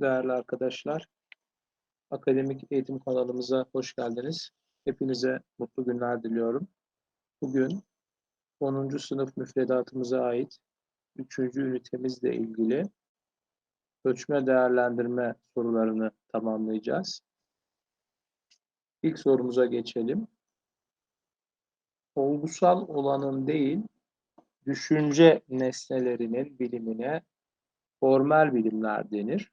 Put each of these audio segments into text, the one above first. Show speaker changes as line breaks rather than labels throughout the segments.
Değerli arkadaşlar, akademik eğitim kanalımıza hoş geldiniz. Hepinize mutlu günler diliyorum. Bugün 10. sınıf müfredatımıza ait 3. ünitemizle ilgili ölçme değerlendirme sorularını tamamlayacağız. İlk sorumuza geçelim. Olgusal olanın değil, düşünce nesnelerinin bilimine formel bilimler denir.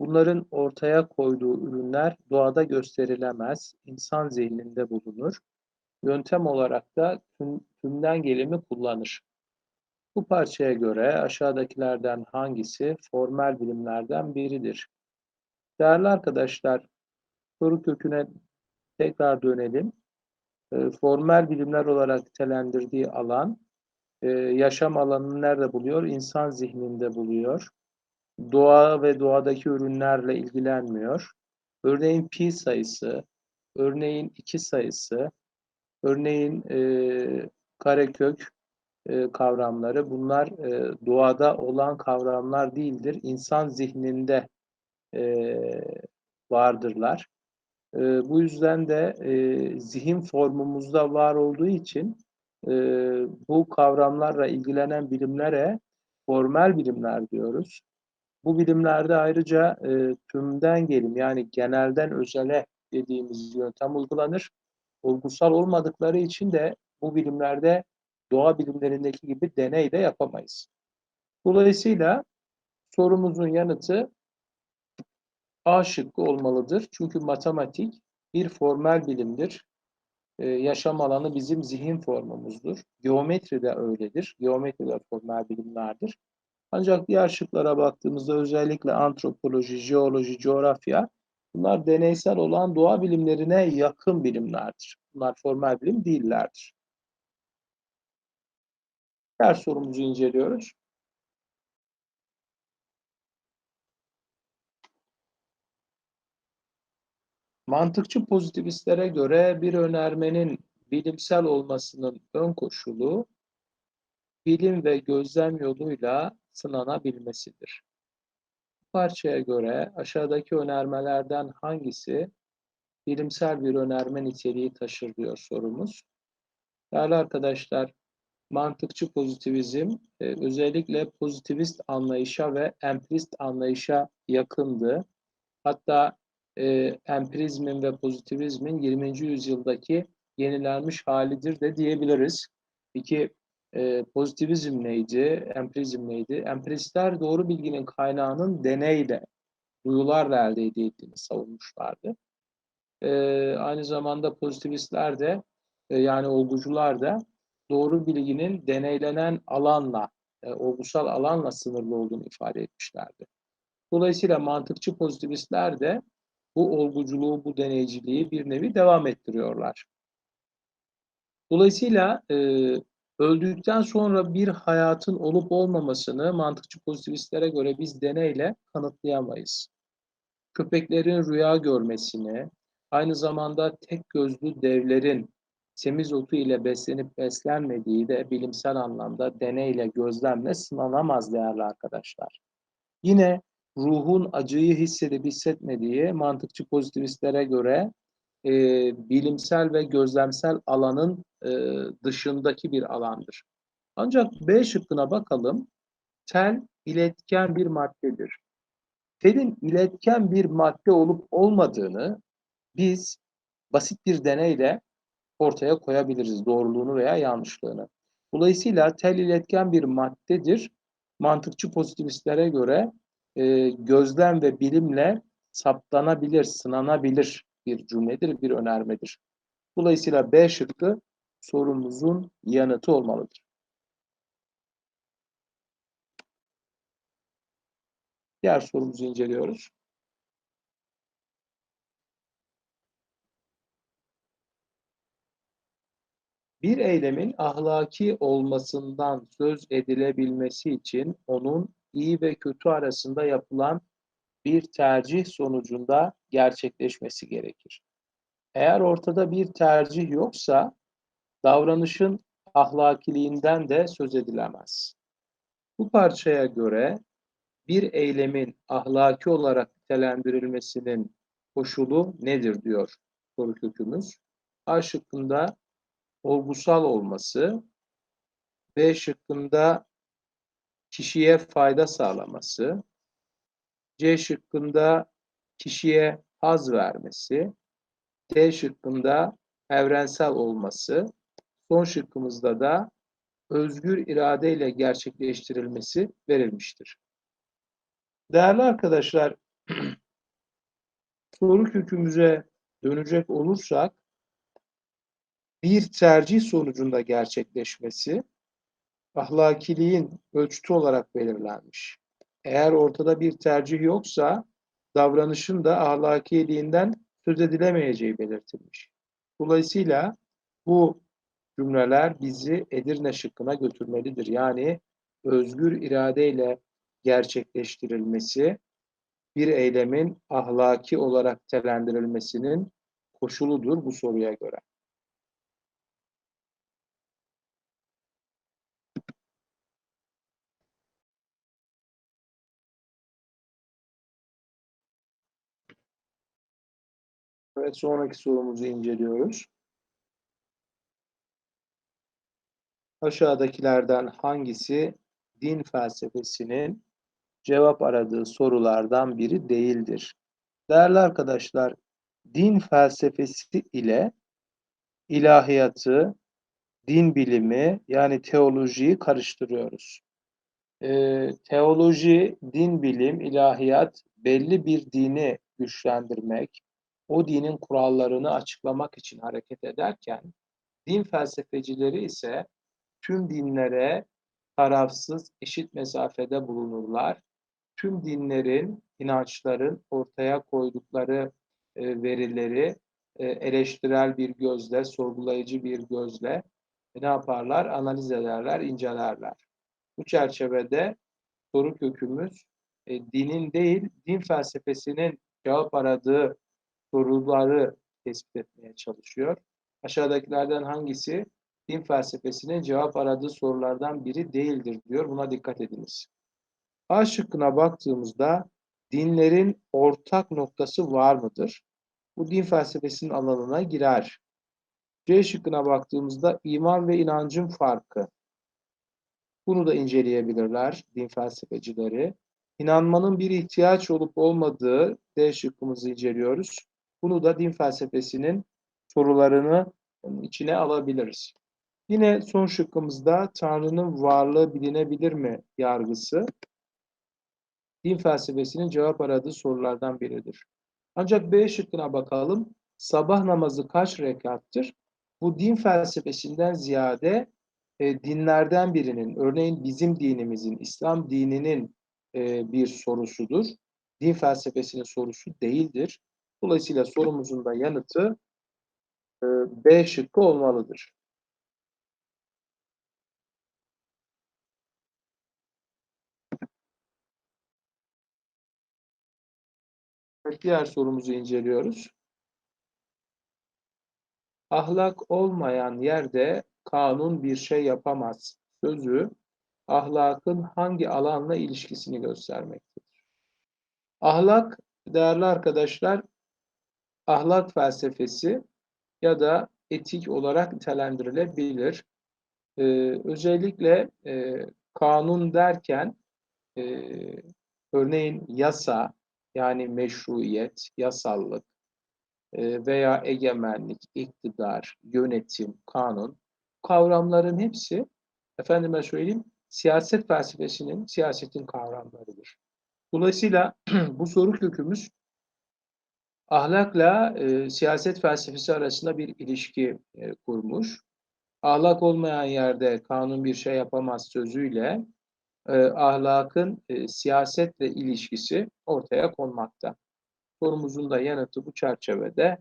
Bunların ortaya koyduğu ürünler doğada gösterilemez, insan zihninde bulunur. Yöntem olarak da tüm, tümden gelimi kullanır. Bu parçaya göre aşağıdakilerden hangisi formel bilimlerden biridir? Değerli arkadaşlar, soru köküne tekrar dönelim. E, formel bilimler olarak nitelendirdiği alan, e, yaşam alanını nerede buluyor? İnsan zihninde buluyor doğa ve doğadaki ürünlerle ilgilenmiyor. Örneğin pi sayısı, örneğin 2 sayısı, örneğin e, karekök e, kavramları bunlar e, doğada olan kavramlar değildir. İnsan zihninde e, vardırlar. E, bu yüzden de e, zihin formumuzda var olduğu için e, bu kavramlarla ilgilenen bilimlere formel bilimler diyoruz. Bu bilimlerde ayrıca e, tümden gelim yani genelden özele dediğimiz yöntem uygulanır. Olgusal olmadıkları için de bu bilimlerde doğa bilimlerindeki gibi deney de yapamayız. Dolayısıyla sorumuzun yanıtı A şıkkı olmalıdır. Çünkü matematik bir formel bilimdir. Ee, yaşam alanı bizim zihin formumuzdur. Geometri de öyledir. Geometri de formel bilimlerdir. Ancak diğer şıklara baktığımızda özellikle antropoloji, jeoloji, coğrafya bunlar deneysel olan doğa bilimlerine yakın bilimlerdir. Bunlar formel bilim değillerdir. Diğer sorumuzu inceliyoruz. Mantıkçı pozitivistlere göre bir önermenin bilimsel olmasının ön koşulu bilim ve gözlem yoluyla sınanabilmesidir. Bu parçaya göre aşağıdaki önermelerden hangisi bilimsel bir önerme niteliği taşır diyor sorumuz. Değerli arkadaşlar, mantıkçı pozitivizm e, özellikle pozitivist anlayışa ve empirist anlayışa yakındı. Hatta e, empirizmin ve pozitivizmin 20. yüzyıldaki yenilenmiş halidir de diyebiliriz. Peki e, pozitivizm neydi, empirizm neydi? Empiristler doğru bilginin kaynağının deneyle, duyularla elde edildiğini savunmuşlardı. E, aynı zamanda pozitivistler de e, yani olgucular da doğru bilginin deneylenen alanla, e, olgusal alanla sınırlı olduğunu ifade etmişlerdi. Dolayısıyla mantıkçı pozitivistler de bu olguculuğu, bu deneyciliği bir nevi devam ettiriyorlar. Dolayısıyla e, Öldükten sonra bir hayatın olup olmamasını mantıkçı pozitivistlere göre biz deneyle kanıtlayamayız. Köpeklerin rüya görmesini, aynı zamanda tek gözlü devlerin semizotu ile beslenip beslenmediği de bilimsel anlamda deneyle, gözlemle sınanamaz değerli arkadaşlar. Yine ruhun acıyı hissedip hissetmediği mantıkçı pozitivistlere göre e, bilimsel ve gözlemsel alanın e, dışındaki bir alandır. Ancak B şıkkına bakalım. Tel iletken bir maddedir. Telin iletken bir madde olup olmadığını biz basit bir deneyle ortaya koyabiliriz doğruluğunu veya yanlışlığını. Dolayısıyla tel iletken bir maddedir. Mantıkçı pozitivistlere göre e, gözlem ve bilimle saptanabilir, sınanabilir bir cümledir, bir önermedir. Dolayısıyla B şıkkı sorumuzun yanıtı olmalıdır. Diğer sorumuzu inceliyoruz. Bir eylemin ahlaki olmasından söz edilebilmesi için onun iyi ve kötü arasında yapılan bir tercih sonucunda gerçekleşmesi gerekir. Eğer ortada bir tercih yoksa davranışın ahlakiliğinden de söz edilemez. Bu parçaya göre bir eylemin ahlaki olarak nitelendirilmesinin koşulu nedir diyor soru kökümüz. A şıkkında olgusal olması, B şıkkında kişiye fayda sağlaması, C şıkkında kişiye haz vermesi, D şıkkında evrensel olması, son şıkkımızda da özgür iradeyle gerçekleştirilmesi verilmiştir. Değerli arkadaşlar, soru kökümüze dönecek olursak, bir tercih sonucunda gerçekleşmesi, ahlakiliğin ölçütü olarak belirlenmiş. Eğer ortada bir tercih yoksa, davranışın da ahlakiliğinden söz edilemeyeceği belirtilmiş. Dolayısıyla bu cümleler bizi Edirne şıkkına götürmelidir. Yani özgür iradeyle gerçekleştirilmesi bir eylemin ahlaki olarak telendirilmesinin koşuludur bu soruya göre. Evet, sonraki sorumuzu inceliyoruz. Aşağıdakilerden hangisi din felsefesinin cevap aradığı sorulardan biri değildir? Değerli arkadaşlar, din felsefesi ile ilahiyatı, din bilimi yani teolojiyi karıştırıyoruz. Ee, teoloji, din bilim, ilahiyat belli bir dini güçlendirmek, o dinin kurallarını açıklamak için hareket ederken, din felsefecileri ise tüm dinlere tarafsız, eşit mesafede bulunurlar. Tüm dinlerin, inançların ortaya koydukları e, verileri e, eleştirel bir gözle, sorgulayıcı bir gözle e, ne yaparlar? Analiz ederler, incelerler. Bu çerçevede soru kökümüz dinin değil, din felsefesinin cevap aradığı soruları tespit etmeye çalışıyor. Aşağıdakilerden hangisi din felsefesinin cevap aradığı sorulardan biri değildir diyor. Buna dikkat ediniz. A şıkkına baktığımızda dinlerin ortak noktası var mıdır? Bu din felsefesinin alanına girer. C şıkkına baktığımızda iman ve inancın farkı. Bunu da inceleyebilirler din felsefecileri. İnanmanın bir ihtiyaç olup olmadığı D şıkkımızı inceliyoruz. Bunu da din felsefesinin sorularını içine alabiliriz. Yine son şıkkımızda Tanrı'nın varlığı bilinebilir mi yargısı din felsefesinin cevap aradığı sorulardan biridir. Ancak B şıkkına bakalım. Sabah namazı kaç rekattır? Bu din felsefesinden ziyade e, dinlerden birinin, örneğin bizim dinimizin, İslam dininin e, bir sorusudur. Din felsefesinin sorusu değildir. Dolayısıyla sorumuzun da yanıtı e, B şıkkı olmalıdır. Diğer sorumuzu inceliyoruz. Ahlak olmayan yerde kanun bir şey yapamaz. Sözü ahlakın hangi alanla ilişkisini göstermektedir. Ahlak değerli arkadaşlar ahlak felsefesi ya da etik olarak nitelendirilebilir. Ee, özellikle e, kanun derken e, örneğin yasa yani meşruiyet, yasallık e, veya egemenlik, iktidar, yönetim, kanun kavramların hepsi efendime söyleyeyim siyaset felsefesinin, siyasetin kavramlarıdır. Dolayısıyla bu soru kökümüz ahlakla e, siyaset felsefesi arasında bir ilişki e, kurmuş. Ahlak olmayan yerde kanun bir şey yapamaz sözüyle e, ahlakın e, siyasetle ilişkisi ortaya konmakta. Sorumuzun da yanıtı bu çerçevede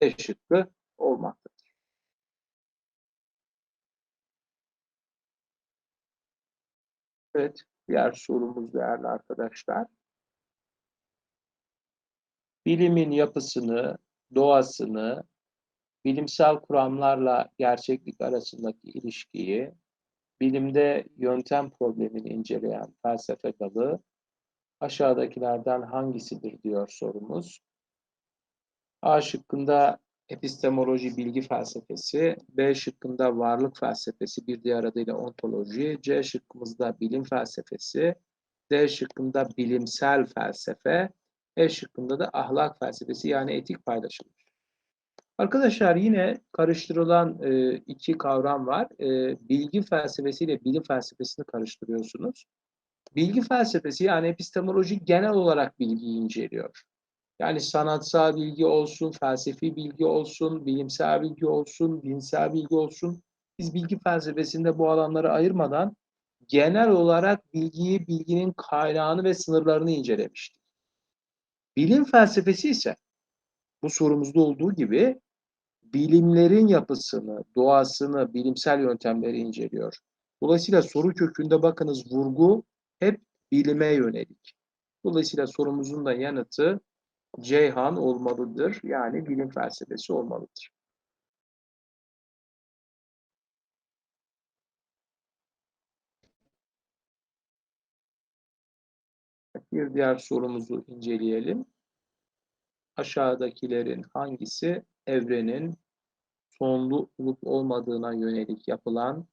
E şıkkı olmaktadır. Evet, diğer sorumuz değerli arkadaşlar. Bilimin yapısını, doğasını, bilimsel kuramlarla gerçeklik arasındaki ilişkiyi bilimde yöntem problemini inceleyen felsefe dalı aşağıdakilerden hangisidir diyor sorumuz. A şıkkında epistemoloji bilgi felsefesi, B şıkkında varlık felsefesi bir diğer adıyla ontoloji, C şıkkımızda bilim felsefesi, D şıkkında bilimsel felsefe, E şıkkında da ahlak felsefesi yani etik paylaşım. Arkadaşlar yine karıştırılan e, iki kavram var. E, bilgi felsefesi ile bilim felsefesini karıştırıyorsunuz. Bilgi felsefesi yani epistemoloji genel olarak bilgiyi inceliyor. Yani sanatsal bilgi olsun, felsefi bilgi olsun, bilimsel bilgi olsun, dinsel bilgi olsun. Biz bilgi felsefesinde bu alanları ayırmadan genel olarak bilgiyi, bilginin kaynağını ve sınırlarını incelemiştik. Bilim felsefesi ise bu sorumuzda olduğu gibi bilimlerin yapısını, doğasını, bilimsel yöntemleri inceliyor. Dolayısıyla soru kökünde bakınız vurgu hep bilime yönelik. Dolayısıyla sorumuzun da yanıtı Ceyhan olmalıdır. Yani bilim felsefesi olmalıdır. Bir diğer sorumuzu inceleyelim. Aşağıdakilerin hangisi evrenin sonlu olup olmadığına yönelik yapılan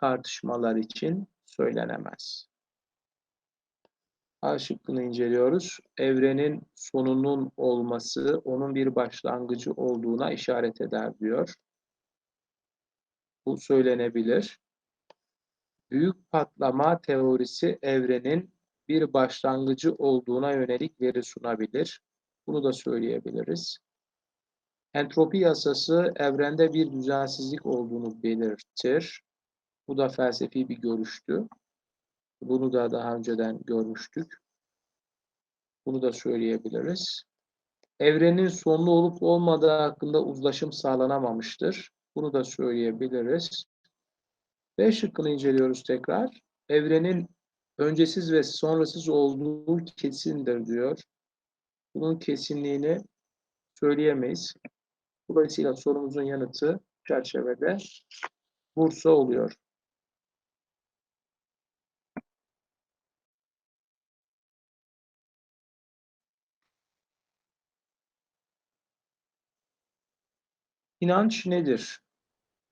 tartışmalar için söylenemez? A şıkkını inceliyoruz. Evrenin sonunun olması onun bir başlangıcı olduğuna işaret eder diyor. Bu söylenebilir. Büyük patlama teorisi evrenin bir başlangıcı olduğuna yönelik veri sunabilir. Bunu da söyleyebiliriz. Entropi yasası evrende bir düzensizlik olduğunu belirtir. Bu da felsefi bir görüştü. Bunu da daha önceden görmüştük. Bunu da söyleyebiliriz. Evrenin sonlu olup olmadığı hakkında uzlaşım sağlanamamıştır. Bunu da söyleyebiliriz. B şıkkını inceliyoruz tekrar. Evrenin öncesiz ve sonrasız olduğu kesindir diyor. Bunun kesinliğini söyleyemeyiz. Dolayısıyla sorumuzun yanıtı çerçevede Bursa oluyor. İnanç nedir?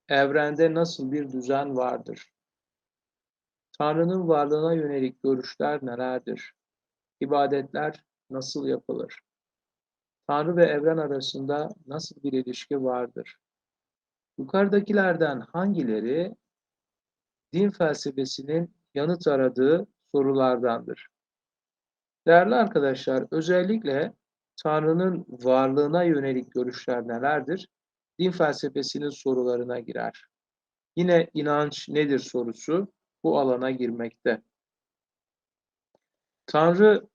Evrende nasıl bir düzen vardır? Tanrı'nın varlığına yönelik görüşler nelerdir? İbadetler nasıl yapılır? Tanrı ve evren arasında nasıl bir ilişki vardır? Yukarıdakilerden hangileri din felsefesinin yanıt aradığı sorulardandır? Değerli arkadaşlar, özellikle Tanrı'nın varlığına yönelik görüşler nelerdir? din felsefesinin sorularına girer. Yine inanç nedir sorusu bu alana girmekte. Tanrı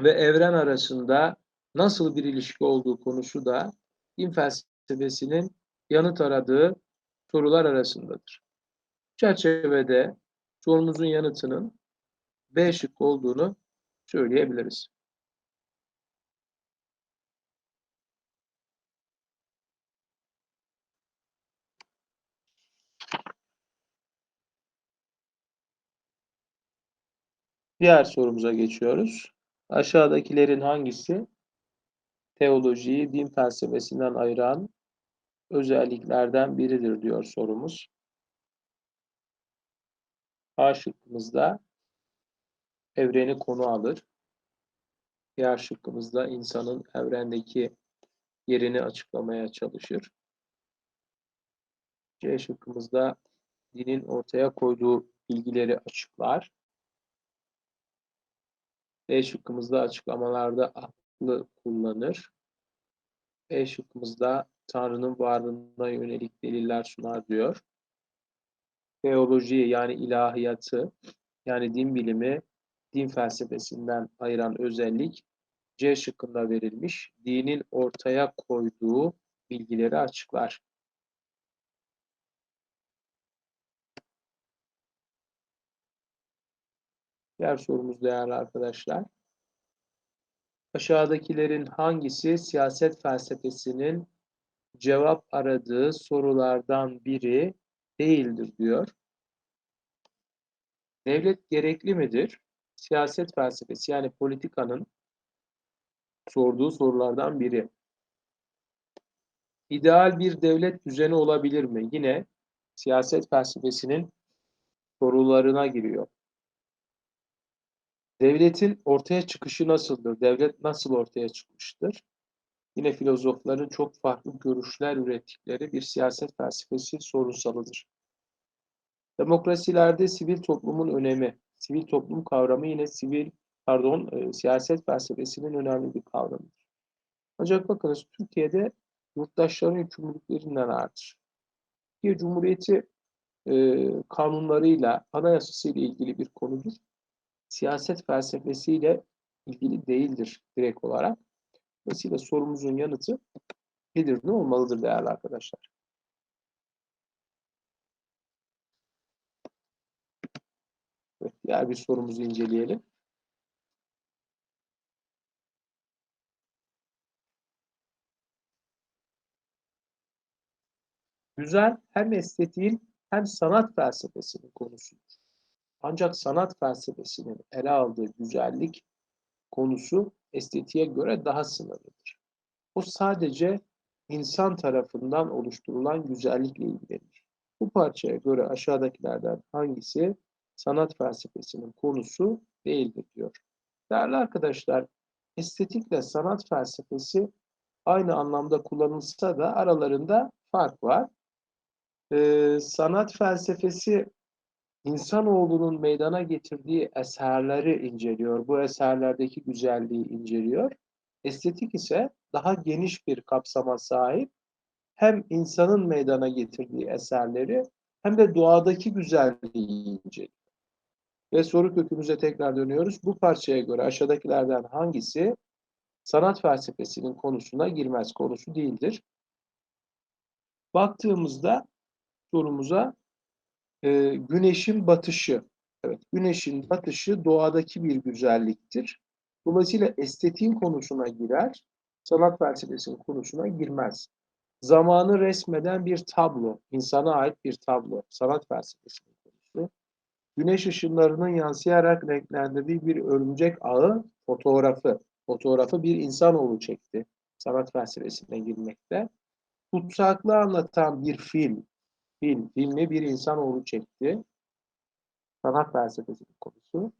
ve evren arasında nasıl bir ilişki olduğu konusu da din felsefesinin yanıt aradığı sorular arasındadır. Çerçevede sorumuzun yanıtının B şık olduğunu söyleyebiliriz. Diğer sorumuza geçiyoruz. Aşağıdakilerin hangisi teolojiyi din felsefesinden ayıran özelliklerden biridir diyor sorumuz. A şıkkımızda evreni konu alır. Diğer şıkkımızda insanın evrendeki yerini açıklamaya çalışır. C şıkkımızda dinin ortaya koyduğu bilgileri açıklar. E şıkkımızda açıklamalarda aklı kullanır. E şıkkımızda Tanrı'nın varlığına yönelik deliller sunar diyor. Teoloji yani ilahiyatı yani din bilimi din felsefesinden ayıran özellik C şıkkında verilmiş. Dinin ortaya koyduğu bilgileri açıklar. Diğer sorumuz değerli arkadaşlar. Aşağıdakilerin hangisi siyaset felsefesinin cevap aradığı sorulardan biri değildir diyor. Devlet gerekli midir? siyaset felsefesi yani politikanın sorduğu sorulardan biri. İdeal bir devlet düzeni olabilir mi? Yine siyaset felsefesinin sorularına giriyor. Devletin ortaya çıkışı nasıldır? Devlet nasıl ortaya çıkmıştır? Yine filozofların çok farklı görüşler ürettikleri bir siyaset felsefesi sorunsalıdır. Demokrasilerde sivil toplumun önemi, sivil toplum kavramı yine sivil, pardon, e, siyaset felsefesinin önemli bir kavramıdır. Ancak bakınız Türkiye'de yurttaşların yükümlülüklerinden artır. Türkiye Cumhuriyeti e, kanunlarıyla, anayasası ile ilgili bir konudur. Siyaset felsefesiyle ilgili değildir direkt olarak. Dolayısıyla sorumuzun yanıtı nedir, ne olmalıdır değerli arkadaşlar? Evet, diğer bir sorumuzu inceleyelim. Güzel hem estetiğin hem sanat felsefesinin konusudur. Ancak sanat felsefesinin ele aldığı güzellik konusu estetiğe göre daha sınırlıdır. O sadece insan tarafından oluşturulan güzellikle ilgilenir. Bu parçaya göre aşağıdakilerden hangisi sanat felsefesinin konusu değildir diyor. Değerli arkadaşlar, estetikle sanat felsefesi aynı anlamda kullanılsa da aralarında fark var. Ee, sanat felsefesi insanoğlunun meydana getirdiği eserleri inceliyor. Bu eserlerdeki güzelliği inceliyor. Estetik ise daha geniş bir kapsama sahip. Hem insanın meydana getirdiği eserleri hem de doğadaki güzelliği inceliyor. Ve soru kökümüze tekrar dönüyoruz. Bu parçaya göre aşağıdakilerden hangisi sanat felsefesinin konusuna girmez, konusu değildir? Baktığımızda sorumuza e, güneşin batışı. Evet, güneşin batışı doğadaki bir güzelliktir. Dolayısıyla estetiğin konusuna girer, sanat felsefesinin konusuna girmez. Zamanı resmeden bir tablo, insana ait bir tablo, sanat felsefesinin konusu. Güneş ışınlarının yansıyarak renklendirdiği bir örümcek ağı fotoğrafı. Fotoğrafı bir insanoğlu çekti. Sanat felsefesine girmekte. Kutsaklığı anlatan bir film, film, filmi bir insanoğlu çekti. Sanat felsefesinin konusu.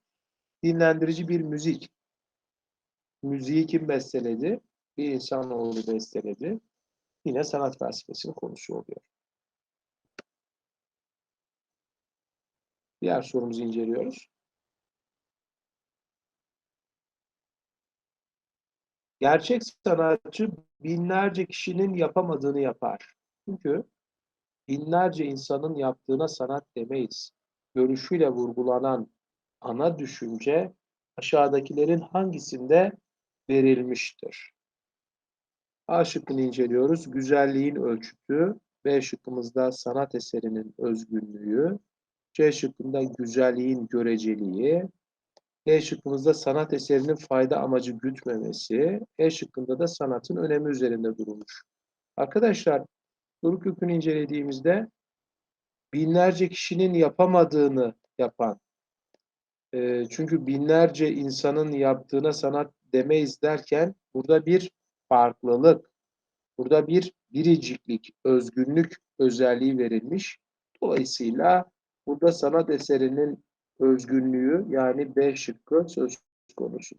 Dinlendirici bir müzik. Müziği kim besteledi? Bir insanoğlu besteledi. Yine sanat felsefesinin konusu oluyor. Diğer sorumuzu inceliyoruz. Gerçek sanatçı binlerce kişinin yapamadığını yapar. Çünkü binlerce insanın yaptığına sanat demeyiz. Görüşüyle vurgulanan ana düşünce aşağıdakilerin hangisinde verilmiştir? A şıkkını inceliyoruz. Güzelliğin ölçütü. B şıkkımızda sanat eserinin özgünlüğü. C şıkkında güzelliğin göreceliği. E şıkkımızda sanat eserinin fayda amacı gütmemesi. E şıkkında da sanatın önemi üzerinde durulmuş. Arkadaşlar soru kökünü incelediğimizde binlerce kişinin yapamadığını yapan, e, çünkü binlerce insanın yaptığına sanat demeyiz derken burada bir farklılık, burada bir biriciklik, özgünlük özelliği verilmiş. Dolayısıyla burada sanat eserinin özgünlüğü yani B şıkkı söz konusu.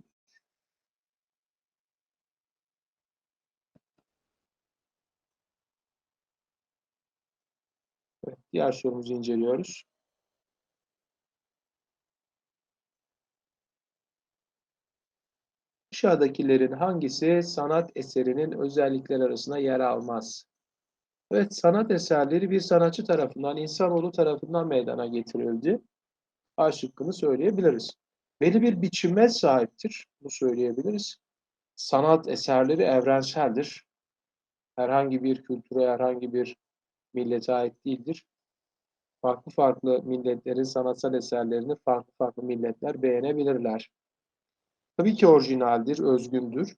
Evet, diğer sorumuzu inceliyoruz. Aşağıdakilerin hangisi sanat eserinin özellikleri arasında yer almaz? Evet, sanat eserleri bir sanatçı tarafından, insanoğlu tarafından meydana getirildi. A şıkkını söyleyebiliriz. Belli bir biçime sahiptir. Bu söyleyebiliriz. Sanat eserleri evrenseldir. Herhangi bir kültüre, herhangi bir millete ait değildir farklı farklı milletlerin sanatsal eserlerini farklı farklı milletler beğenebilirler. Tabii ki orijinaldir, özgündür.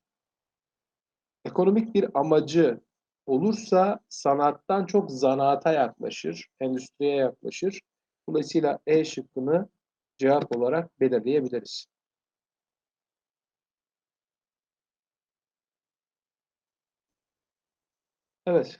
Ekonomik bir amacı olursa sanattan çok zanaata yaklaşır, endüstriye yaklaşır. Dolayısıyla E şıkkını cevap olarak belirleyebiliriz. Evet,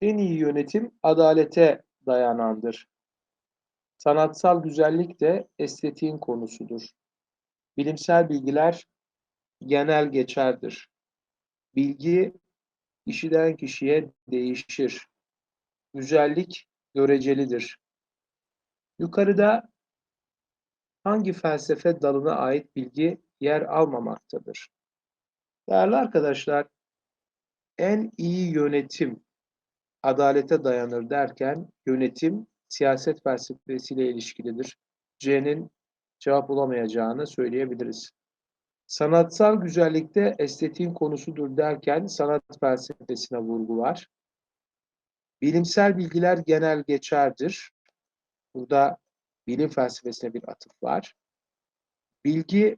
En iyi yönetim adalete dayanandır. Sanatsal güzellik de estetiğin konusudur. Bilimsel bilgiler genel geçerdir. Bilgi kişiden kişiye değişir. Güzellik görecelidir. Yukarıda hangi felsefe dalına ait bilgi yer almamaktadır? Değerli arkadaşlar, en iyi yönetim adalete dayanır derken yönetim siyaset felsefesiyle ilişkilidir. C'nin cevap bulamayacağını söyleyebiliriz. Sanatsal güzellikte estetiğin konusudur derken sanat felsefesine vurgu var. Bilimsel bilgiler genel geçerdir. Burada bilim felsefesine bir atıf var. Bilgi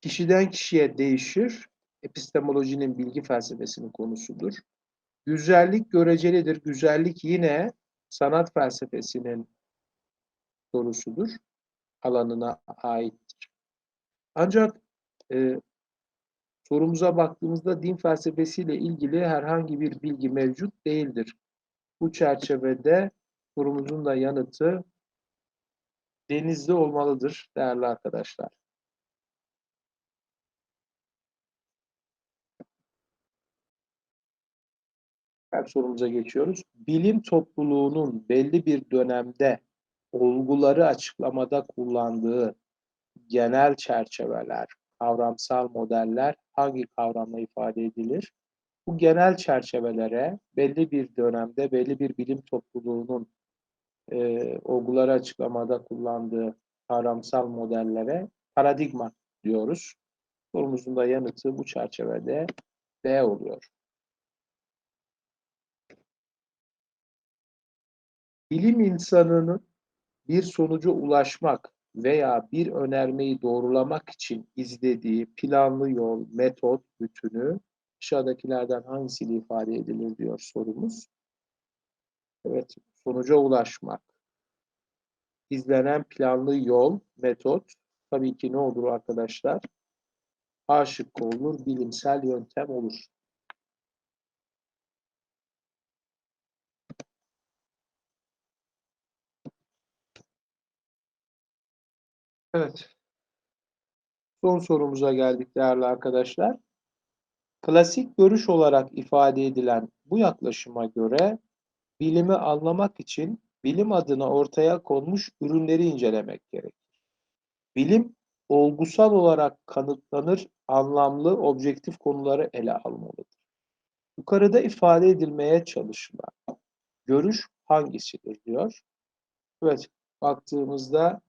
kişiden kişiye değişir. Epistemolojinin bilgi felsefesinin konusudur. Güzellik görecelidir. Güzellik yine sanat felsefesinin sorusudur. Alanına aittir. Ancak e, sorumuza baktığımızda din felsefesiyle ilgili herhangi bir bilgi mevcut değildir. Bu çerçevede sorumuzun da yanıtı denizde olmalıdır değerli arkadaşlar. Her sorumuza geçiyoruz. Bilim topluluğunun belli bir dönemde olguları açıklamada kullandığı genel çerçeveler, kavramsal modeller hangi kavramla ifade edilir? Bu genel çerçevelere belli bir dönemde belli bir bilim topluluğunun e, olguları açıklamada kullandığı kavramsal modellere paradigma diyoruz. Sorumuzun da yanıtı bu çerçevede B oluyor. Bilim insanının bir sonuca ulaşmak veya bir önermeyi doğrulamak için izlediği planlı yol, metot bütünü aşağıdakilerden hangisiyle ifade edilir diyor sorumuz. Evet, sonuca ulaşmak. İzlenen planlı yol, metot tabii ki ne olur arkadaşlar? A şıkkı olur, bilimsel yöntem olur. Evet. Son sorumuza geldik değerli arkadaşlar. Klasik görüş olarak ifade edilen bu yaklaşıma göre bilimi anlamak için bilim adına ortaya konmuş ürünleri incelemek gerekir. Bilim olgusal olarak kanıtlanır, anlamlı, objektif konuları ele almalıdır. Yukarıda ifade edilmeye çalışılan görüş hangisidir diyor. Evet, baktığımızda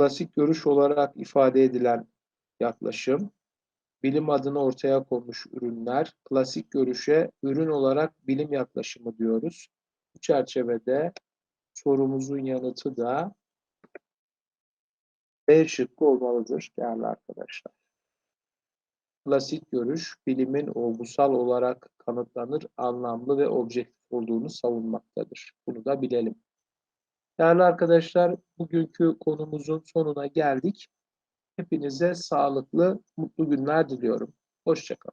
klasik görüş olarak ifade edilen yaklaşım, bilim adına ortaya konmuş ürünler, klasik görüşe ürün olarak bilim yaklaşımı diyoruz. Bu çerçevede sorumuzun yanıtı da B şıkkı olmalıdır değerli arkadaşlar. Klasik görüş, bilimin olgusal olarak kanıtlanır, anlamlı ve objektif olduğunu savunmaktadır. Bunu da bilelim. Değerli arkadaşlar, bugünkü konumuzun sonuna geldik. Hepinize sağlıklı, mutlu günler diliyorum. Hoşçakalın.